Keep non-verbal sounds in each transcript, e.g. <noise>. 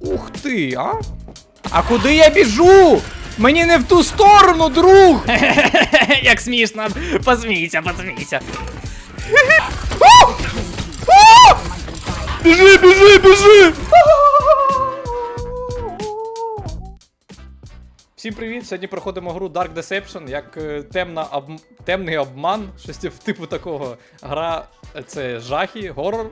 Ух ти, а? А куди я біжу? Мені не в ту сторону, друг! <laughs> Як смішно. Посмійся, посмійся. Біжи, біжи, біжи! Всім привіт! Сьогодні проходимо гру Dark Deception, як е, темна об... темний обман, щось типу такого. Гра е, це жахи, горор.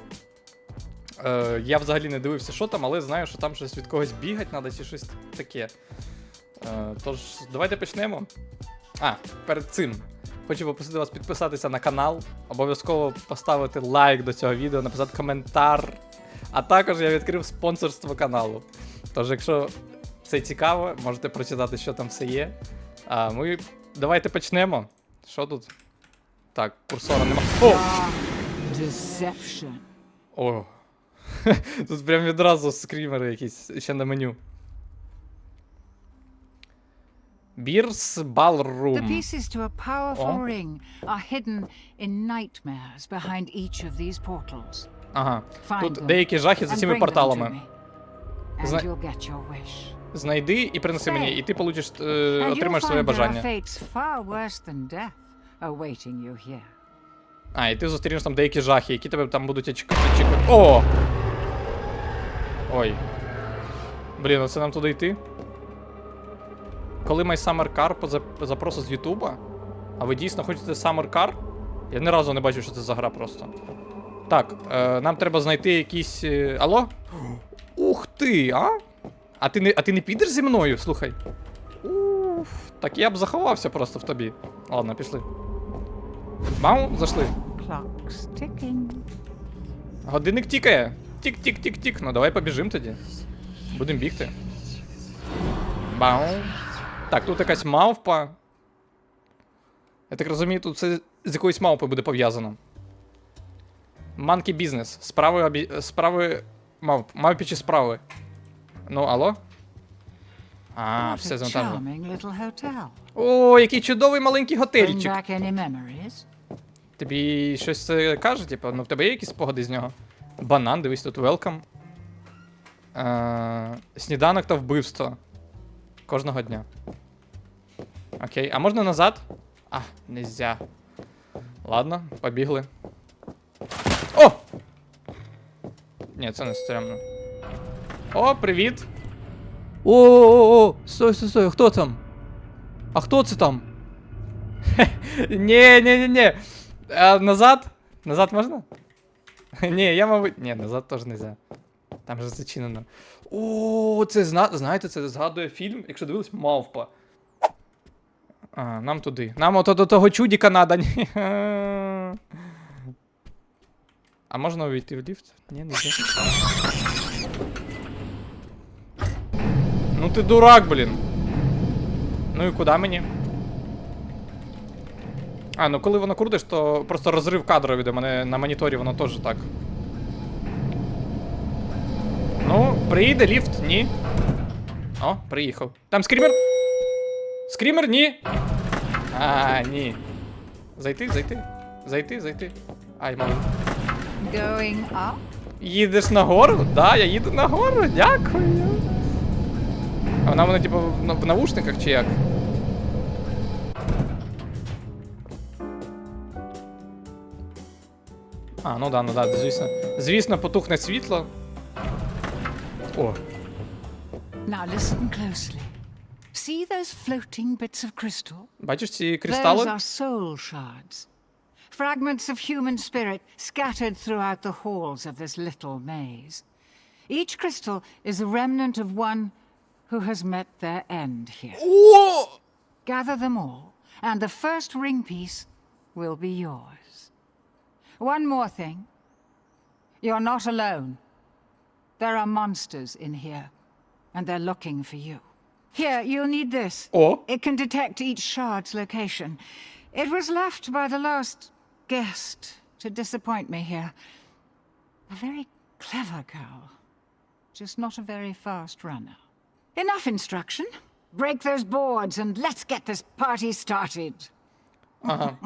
Е, я взагалі не дивився, що там, але знаю, що там щось від когось бігати треба чи щось таке. Е, тож, давайте почнемо. А, перед цим. Хочу попросити вас підписатися на канал, обов'язково поставити лайк до цього відео, написати коментар. А також я відкрив спонсорство каналу. Тож, якщо це цікаво, можете прочитати, що там все є. А ми давайте почнемо. Що тут? Так, курсора нема. О! Deception. О! Тут прям відразу скрімери якісь ще на меню. Бірс The Ballroom. pieces to a powerful Oh. ring are hidden in nightmares behind each of these portals. Ага. Тут деякі жахи за цими порталами. Зна-. Знайди і принеси мені, і ти получиш, е, отримаєш своє бажання. А, і ти зустрінеш там деякі жахи, які тебе там будуть очікувати. О! Ой. Блін, оце нам туди йти. Коли My Summer Car запросив з Ютуба, а ви дійсно хочете Summer Car? Я ні разу не бачив, що це за гра просто. Так, е, нам треба знайти якісь. е, Алло? Ух ти, а? А ти не, а ти не підеш зі мною? Слухай. Уф, так я б заховався просто в тобі. Ладно, пішли. Бау, зайшли. Clock's ticking. Годинник тікає. Тік-тік-тік-тік. Ну давай побіжимо тоді. Будемо бігти. Бау. Так, тут якась мавпа. Я так розумію, тут це з якоюсь мавпою буде пов'язано. Манкі бізнес. Справи обі... справи мавп. Мавпічі справи. Ну, алло? А, все завантажено. О, який чудовий маленький готельчик. Тобі щось це каже, типу, ну в тебе є якісь спогади з нього? Банан, дивись, тут welcome. Е, сніданок та вбивство. Кожного дня. Окей, а можна назад? А, нельзя. Ладно, побігли. О! Ні, це не стрімно. О, привіт! О-о-о! Стой, стой, стой, хто там? А хто це там? Ні, ні, ні. А, назад? Назад можна? <laughs> Ні, я, мабуть. Ні, назад теж нельзя. Там же зачинено. О, це зна... знаєте, це згадує фільм, якщо дивились, мавпа. А, нам туди. Нам ото до того чудіка надо. <laughs> А можна увійти в ліфт? Ні, не можна. Ну ти дурак, блін. Ну і куди мені? А, ну коли воно крутиш, то просто розрив кадру від мене на моніторі, воно теж так. Ну, приїде ліфт, ні. О, приїхав. Там скрімер. Скрімер, ні. А, ні. Зайти, зайти. Зайти, зайти. Ай, мало. Going up? Їдеш нагору? Да, я їду нагору, дякую. А вона мене, типу, в, на- в навушниках чи як? А, ну да, ну да, звісно. Звісно, потухне світло. О, Now listen closely. See those floating bits of crystal? бачиш ці Those кристали? are soul shards. Fragments of human spirit scattered throughout the halls of this little maze. Each crystal is a remnant of one who has met their end here. Gather them all, and the first ring piece will be yours. One more thing. You're not alone. There are monsters in here, and they're looking for you. Here, you'll need this. О! It can detect each shard's location. It was left by the last guest to disappoint me here. A very clever girl, just not a very fast runner. Enough instruction. Break those boards and let's get this party started. Ага.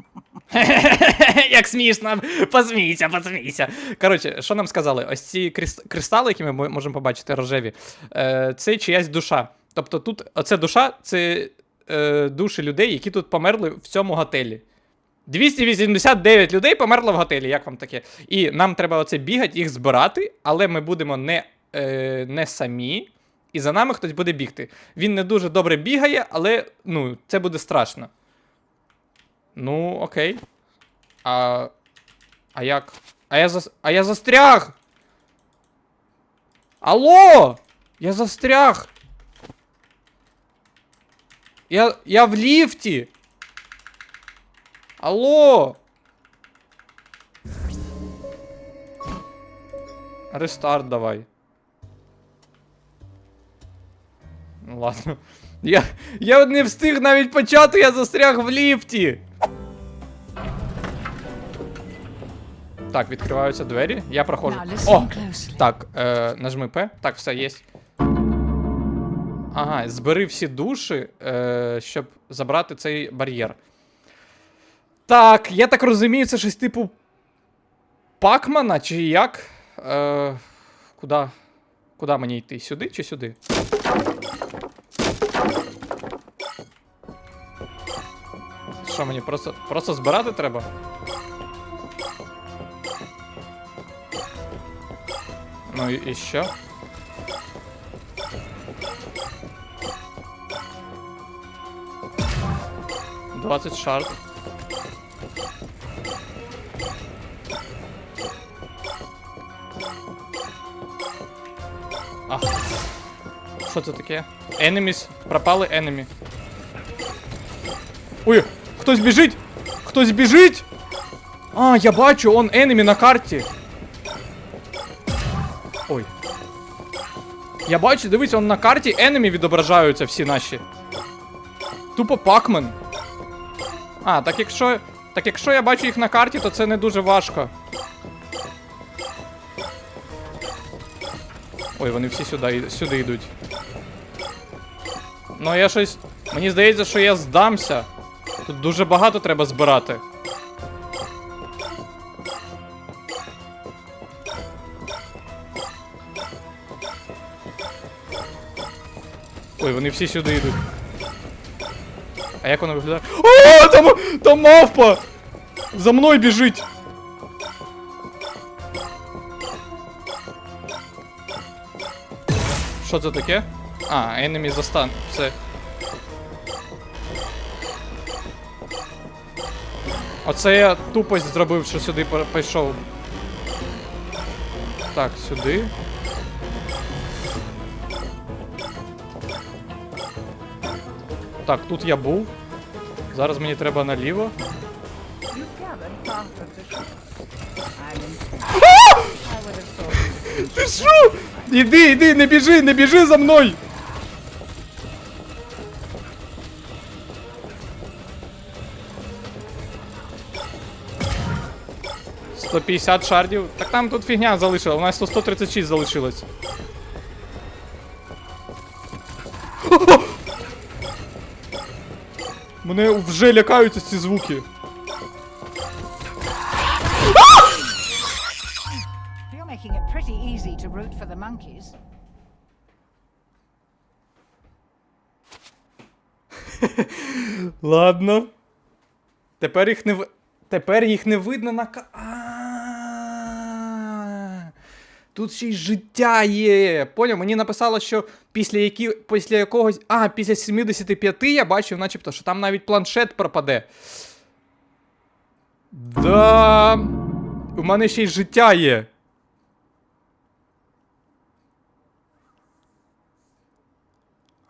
<laughs> Як смішно, посмійся, посмійся. Коротше, що нам сказали? Ось ці кристали, які ми можемо побачити, рожеві, е, це чиясь душа. Тобто тут оце душа це е, душі людей, які тут померли в цьому готелі. 289 людей померло в готелі, як вам таке? І нам треба оце бігати, їх збирати, але ми будемо не, е, не самі, і за нами хтось буде бігти. Він не дуже добре бігає, але ну, це буде страшно. Ну, окей. А, а як? А я, зас... а я застряг! Алло! Я застряг! Я, я в ліфті! Алло! Рестарт давай. Ну ладно. Я, я не встиг навіть почати, я застряг в ліфті. Так, відкриваються двері. Я проходжу. О! Так, е, нажми П. Так, все, є. Ага, збери всі душі, е, щоб забрати цей бар'єр. Так, я так розумію, це щось типу Пакмана, чи як? Е, куда? Куда мені йти? Сюди чи сюди? Що мені просто, просто збирати треба? Ну і, і що? Двадцять шард. А. Що це таке? Enemies. Пропали enemy. Ой, хтось біжить! Хтось біжить! А, я бачу, он enemy на карті. Ой. Я бачу, дивись, он на карті enemy відображаються всі наші. Тупо пакмен. А, так якщо. Так якщо я бачу їх на карті, то це не дуже важко. Ой, вони всі сюди, сюди йдуть. Ну я щось. Мені здається, що я здамся. Тут дуже багато треба збирати. Ой, вони всі сюди йдуть. А як воно виглядає? О, там, там мавпа! За мною біжить! Що це таке? А, enemy застан. Все. Оце я тупость зробив, що сюди пішов. Так, сюди. Так, тут я був. Зараз мені треба наліво. Ти що? Іди, іди, не біжи, не біжи за мною! Сто п'ятдесят шардів. Так там тут фігня залишила, у нас 100 136 залишилось. Мене вже лякаються ці звуки. <laughs> Ладно. Тепер їх не ви- Тепер їх не видно на ка. Тут ще й життя є. Поняв, мені написало, що після які... після якогось. А, після 75 я бачив, начебто, що там навіть планшет пропаде. Да. У мене ще й життя є.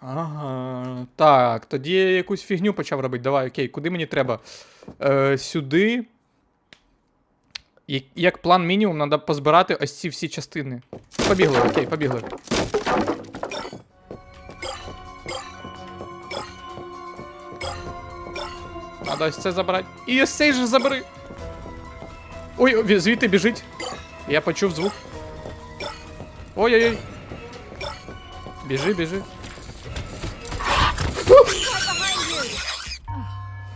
Ага. Так, тоді я якусь фігню почав робити. Давай, окей, куди мені треба? Е, сюди. Як план мінімум, треба позбирати ось ці всі частини. Побігли, окей, побігли. Надо ось це забрати. І ось цей же забери. Ой, ві- звідти біжить. Я почув звук. Ой-ой-ой. Біжи, біжи.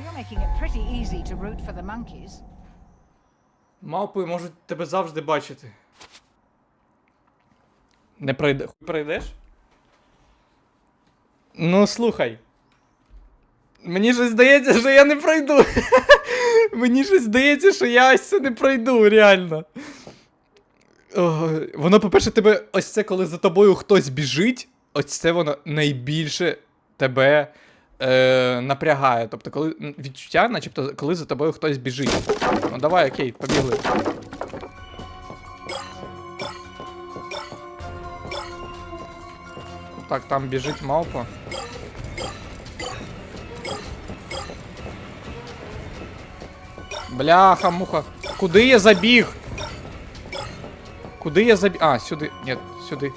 You're making it pretty easy to root for the monkeys. Мавпи можуть тебе завжди бачити. Не пройде. Пройдеш? Ну, слухай. Мені щось здається, що я не пройду. <laughs> Мені щось здається, що я ось це не пройду, реально. О, воно, по-перше, тебе ось це, коли за тобою хтось біжить, ось це воно найбільше тебе е, напрягає. Тобто, коли відчуття, начебто, коли за тобою хтось біжить. Ну давай, окей, побігли. Так, там біжить мавпа. Бляха, муха. Куди я забіг? Куди я забіг? А, сюди. Ні, сюди.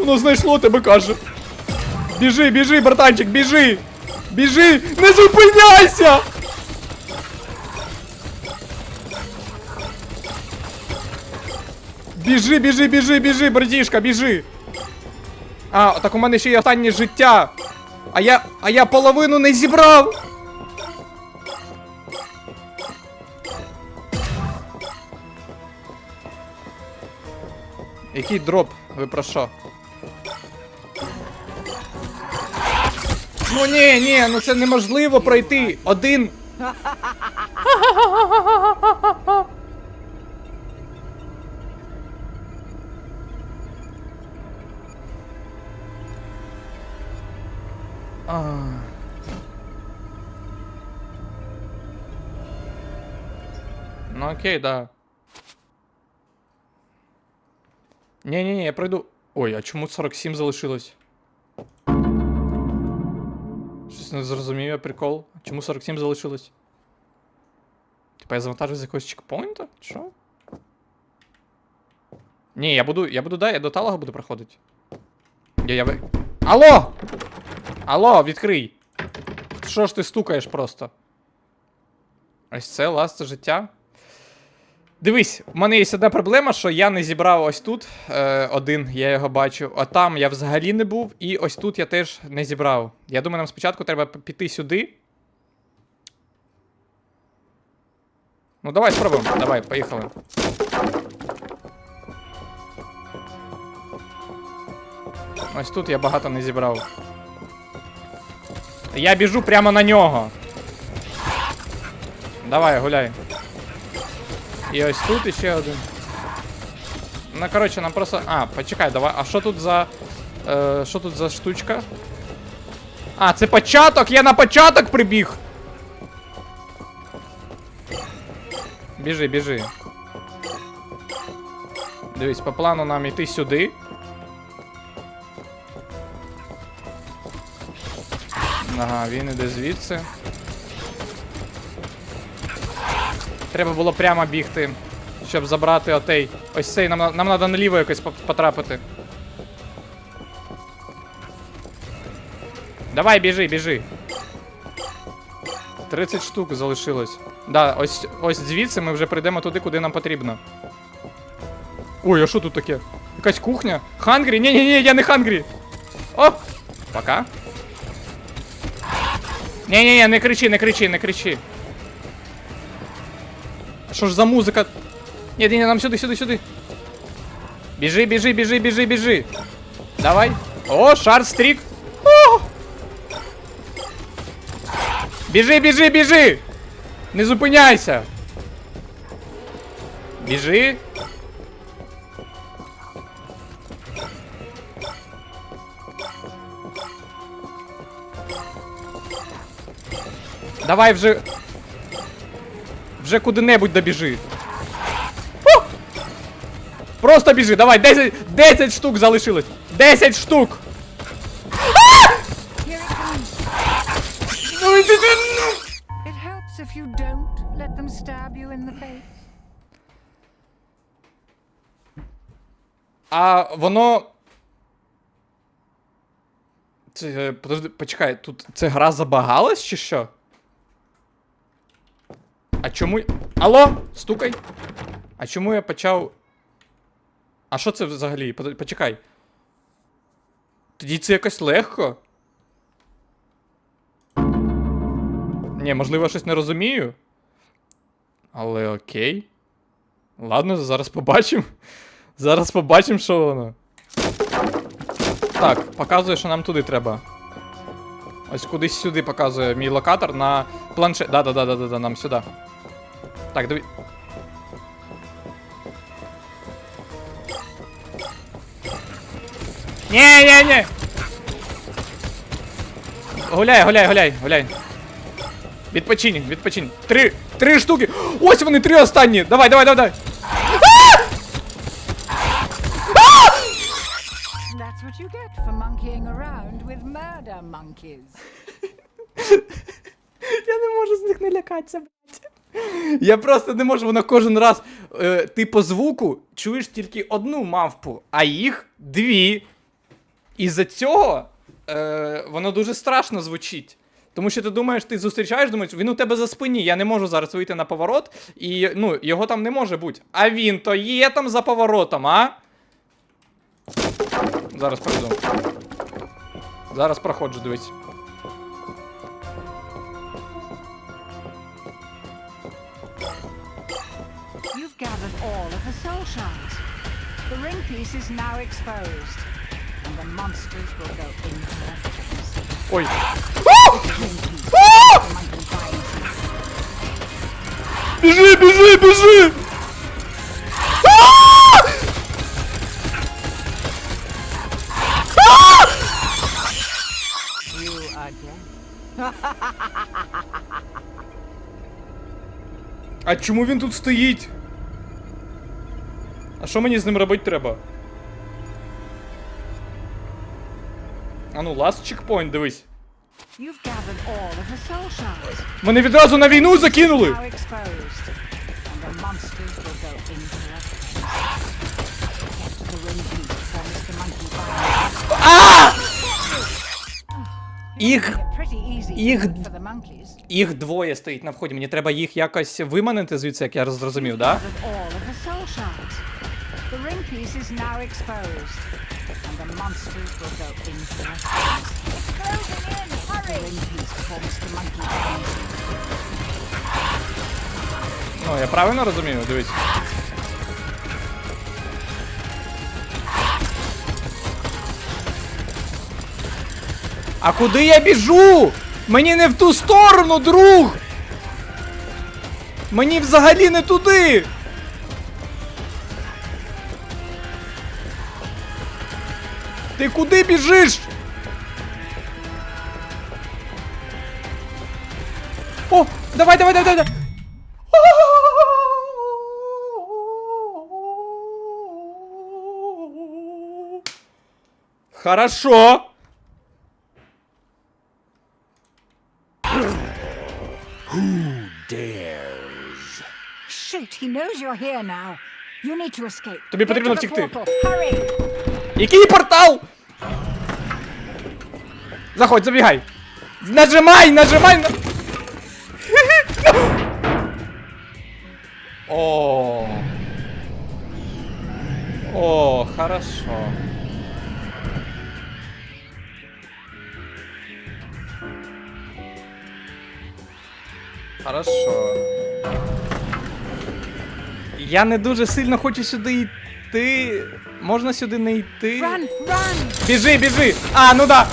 Воно знайшло тебе, каже. Біжи, біжи, братанчик, біжи! Біжи! Не зупиняйся! Біжи, біжи, біжи, біжи, братішка, біжи! А, так у мене ще є останнє життя! А я. А я половину не зібрав! Який дроп? Ви про що? Ну ні, ні, ну це неможливо пройти. Один. Ну окей, да. Ні-ні-ні, я пройду. Ой, а чому 47 залишилось? Щось не зрозумів я прикол. Чому 47 залишилось? Типа я завантажив з якогось чекпоінта? Що? Ні, я буду. Я буду, да, я до талого буду проходити. Я, я... Алло! Алло, відкрий! Що ж ти стукаєш просто? Ось це ласт життя. Дивись, у мене є одна проблема, що я не зібрав ось тут е, один, я його бачу, а там я взагалі не був, і ось тут я теж не зібрав. Я думаю, нам спочатку треба піти сюди. Ну, давай спробуємо. Давай, поїхали. Ось тут я багато не зібрав. Я біжу прямо на нього. Давай, гуляй. І ось тут іще один. Ну, коротше, нам просто. А, почекай, давай. А що тут за. Е, тут за штучка? А, це початок! Я на початок прибіг! Біжи, біжи. Дивись, по плану нам іти сюди. Ага, він іде звідси. Треба було прямо бігти, щоб забрати отей. Ось цей, нам, нам треба наліво якось потрапити. Давай, біжи, біжи. 30 штук залишилось. Да, ось, ось звідси ми вже прийдемо туди, куди нам потрібно. Ой, а що тут таке? Якась кухня? Хангрі? Ні, ні, ні, я не хангрі. О! Пока. Ні, ні, ні, не кричи, не кричи, не кричи. Що ж за музика? Ні, ні, ні, нам сюди, сюди, сюди. Біжи, біжи, біжи, біжи, біжи. Давай. О, шар стрік. О! Біжи, біжи, біжи! Не зупиняйся! Біжи. Давай вже. Вже куди-небудь добіжи. О! Просто біжи, давай, 10, 10 штук залишилось. 10 штук! Ну. А воно. Це, е, подожди, почекай, тут це гра забагалась чи що? А чому. Алло? Стукай. А чому я почав. А що це взагалі? Почекай. Тоді це якось легко. Ні, можливо, я щось не розумію. Але окей. Ладно, зараз побачимо. <laughs> Зараз побачимо, що воно. Так, показує, що нам туди треба. Ось кудись сюди показує мій локатор на планшет. Да-да-да-да-да, нам сюди. Так, диві. Ні, ні, ні. Гуляй, гуляй, гуляй, гуляй. Відпочинь, відпочинь. Три, три штуки. Ось вони, три останні. Давай, давай, давай, давай. That's what you get for monkeying around with murder monkeys. <laughs> Я не можу з них не лякатися, блядь. Я просто не можу, вона кожен раз. Е, ти по звуку чуєш тільки одну мавпу, а їх дві. І-за цього е, воно дуже страшно звучить. Тому що ти думаєш, ти зустрічаєш, думаєш, він у тебе за спині, я не можу зараз вийти на поворот, і ну, його там не може бути. А він то є там за поворотом, а? Зараз пройду. Зараз проходжу, дивись. all of the soul shards. The ring piece is now exposed, and the monsters will go into their flames. Ой. Ring piece, the monkey binds you. Біжи, біжи, біжи! You again. А чому він тут стоїть? А що мені з ним робити треба? А ну, last чекпоінт, дивись. Мене відразу на війну закинули! Binds Їх. Їх-. Їх двоє стоїть на вході. Мені треба їх якось виманити звідси, як я зрозумів, да? Piece is now exposed, and the monsters will go into flames. It's closing in! Hurry! The ring piece promised the monkey. Ну, я правильно розумію, дивись. А куди я біжу? Мені не в ту сторону, друг! Мені взагалі не туди! Ти куди біжиш? О, давай, давай, давай, давай! Хорошо. Shoot, he knows you're here now. You need to escape. Тобі Get потрібно to the втекти. portal. Hurry! Який портал? Заходь, забігай. Нажимай, нажимай. на- <laughs> О. О, хорошо. Хорошо. Я не дуже сильно хочу сюди йти. Можна сюди не йти. Run, run! Біжи, біжи! А, ну да!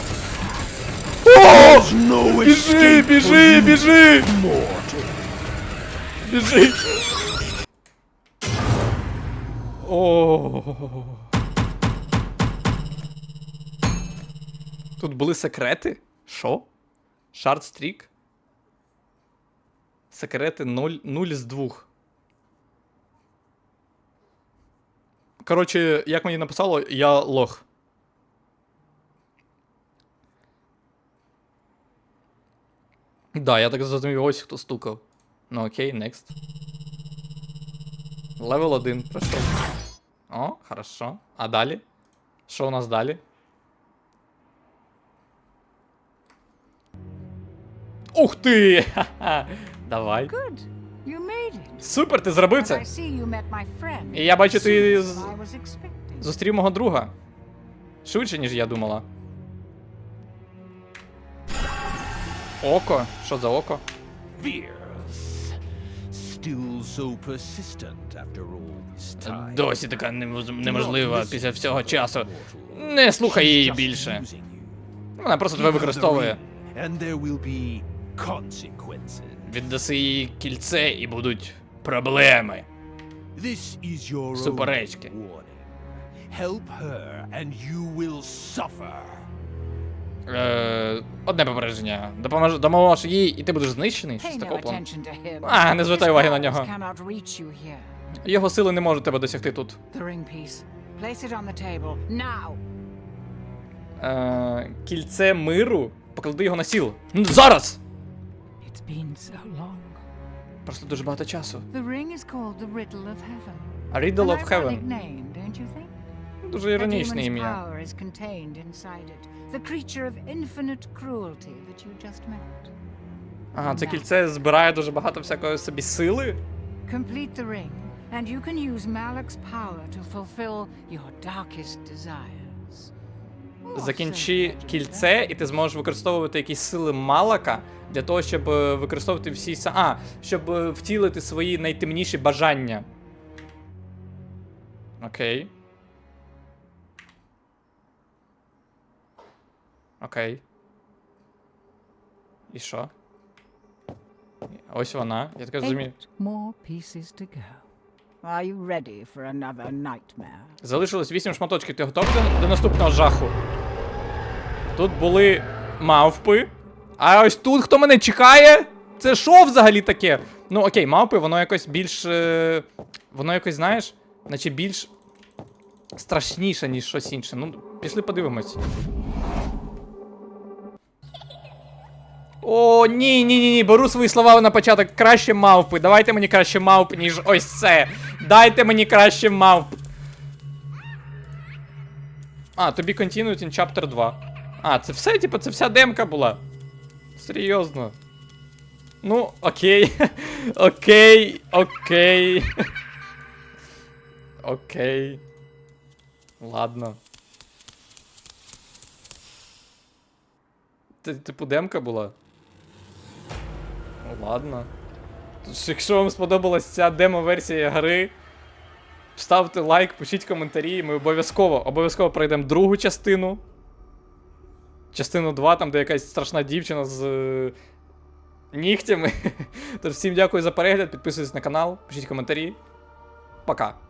О! Біжи, біжи, біжи! Біжи! О. Тут були секрети? Що? Шард стрік? Секрети 0, 0 з 2. Коротше, як мені написало, я лох. Да, я так зрозумів, ось хто стукав. Ну окей, next. Левел 1 пройшов. О, хорошо. А далі? Що у нас далі? Ух ти! <laughs> Давай. Good. You made it. Супер, ти зробив це. І я бачу, ти з... зустрів мого друга. Швидше, ніж я думала. Око? Що за око? Досі така неможлива після всього часу. Не слухай її більше. Вона просто тебе використовує. Віддаси їй кільце і будуть проблеми. This is your Суперечки. Help her and you will suffer. Е, одне попередження. Допомож, допоможеш їй, і ти будеш знищений. Щось такого плану. attention to him. А, не звертай уваги на нього. Його сили не можуть тебе досягти тут. The ring piece. Place it on the table now. Е, кільце миру. Поклади його на сіл. Зараз! Просто дуже багато часу. The ring is called the Riddle of Heaven. A Riddle of Heaven. name, don't you think? Дуже іронічне ім'я. power is contained inside it. The creature of infinite cruelty that you just met. Ага, це кільце збирає дуже багато всякої собі сили. Complete the ring, and you can use Malak's power to fulfill your darkest desires. Закінчи кільце, і ти зможеш використовувати якісь сили Малака для того, щоб е, використовувати всі са. А, щоб е, втілити свої найтемніші бажання. Окей. Окей. І що? Ось вона. Я так розумію. Are you ready for another nightmare? Залишилось 8 шматочків. Ти готовий до наступного жаху? Тут були мавпи. А ось тут хто мене чекає? Це що взагалі таке? Ну окей, мавпи, воно якось більш. Е... Воно якось, знаєш, наче більш страшніше, ніж щось інше. Ну, пішли подивимось. О, ні, ні, ні, ні, беру свої слова на початок. Краще мавпи. Давайте мені краще мавпи, ніж ось це. Дайте мені краще мавп. А, тобі continued in chapter 2. А, це все, типу, це вся демка була. Серйозно. Ну, окей. <laughs> окей, окей. <laughs> окей. Ладно. Це, типу, демка була. Ну, ладно. Тож, якщо вам сподобалась ця демо-версія гри, ставте лайк, пишіть коментарі, ми обов'язково, обов'язково пройдемо другу частину. Частину 2, там, де якась страшна дівчина з е, нігтями. <laughs> Тож всім дякую за перегляд, підписуйтесь на канал, пишіть коментарі. Пока.